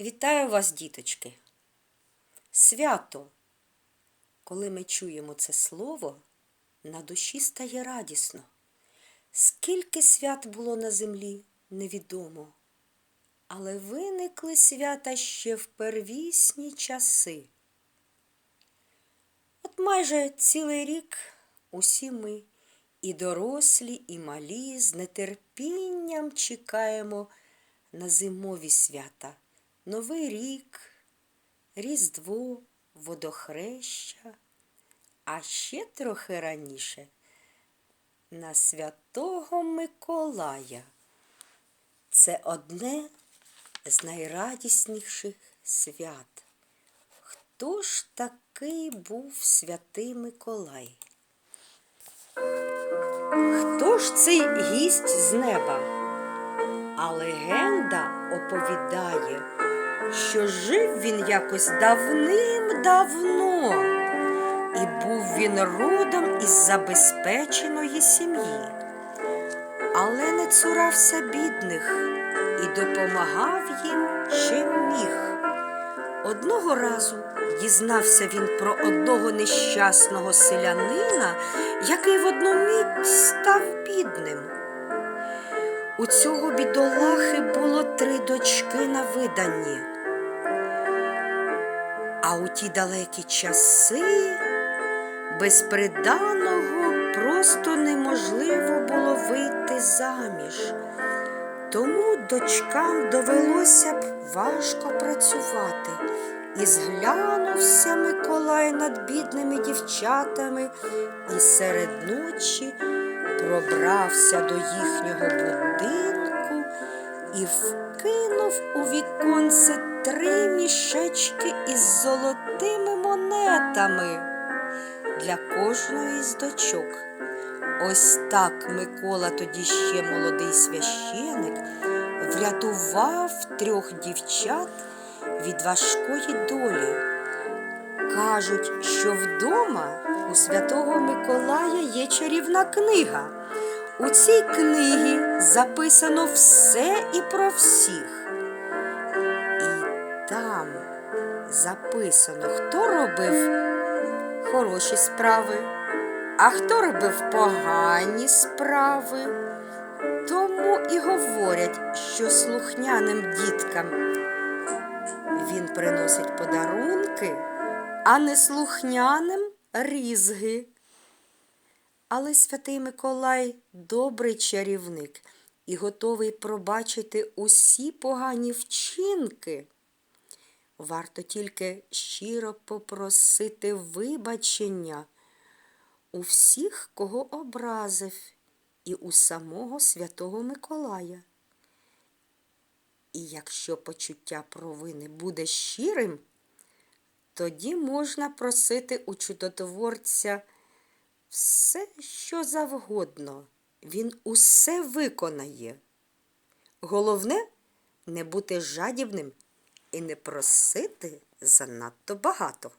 Вітаю вас, діточки! Свято! Коли ми чуємо це слово, на душі стає радісно. Скільки свят було на землі, невідомо. Але виникли свята ще в первісні часи. От майже цілий рік усі ми, і дорослі, і малі, з нетерпінням чекаємо на зимові свята. Новий рік, Різдво, водохреща, а ще трохи раніше на Святого Миколая. Це одне з найрадісніших свят. Хто ж такий був святий Миколай? Хто ж цей гість з неба? А легенда оповідає, що жив він якось давним-давно, і був він родом із забезпеченої сім'ї, але не цурався бідних і допомагав їм чим міг. Одного разу дізнався він про одного нещасного селянина, який в одну мить став бідним. У цього бідолахи було три дочки на виданні. А у ті далекі часи без приданого просто неможливо було вийти заміж. Тому дочкам довелося б важко працювати. І зглянувся Миколай над бідними дівчатами і серед ночі пробрався до їхнього будинку і вкинув у віконце три мішечки із золотими монетами для кожної з дочок. Ось так Микола, тоді ще молодий священик, врятував трьох дівчат від важкої долі. Кажуть, що вдома у святого Миколая є чарівна книга. У цій книгі записано все і про всіх. Там записано, хто робив хороші справи, а хто робив погані справи. Тому і говорять, що слухняним діткам він приносить подарунки, а не слухняним різги. Але святий Миколай добрий чарівник і готовий пробачити усі погані вчинки. Варто тільки щиро попросити вибачення у всіх, кого образив, і у самого святого Миколая. І якщо почуття провини буде щирим, тоді можна просити у чудотворця все, що завгодно. Він усе виконає. Головне не бути жадібним і не просити занадто багато.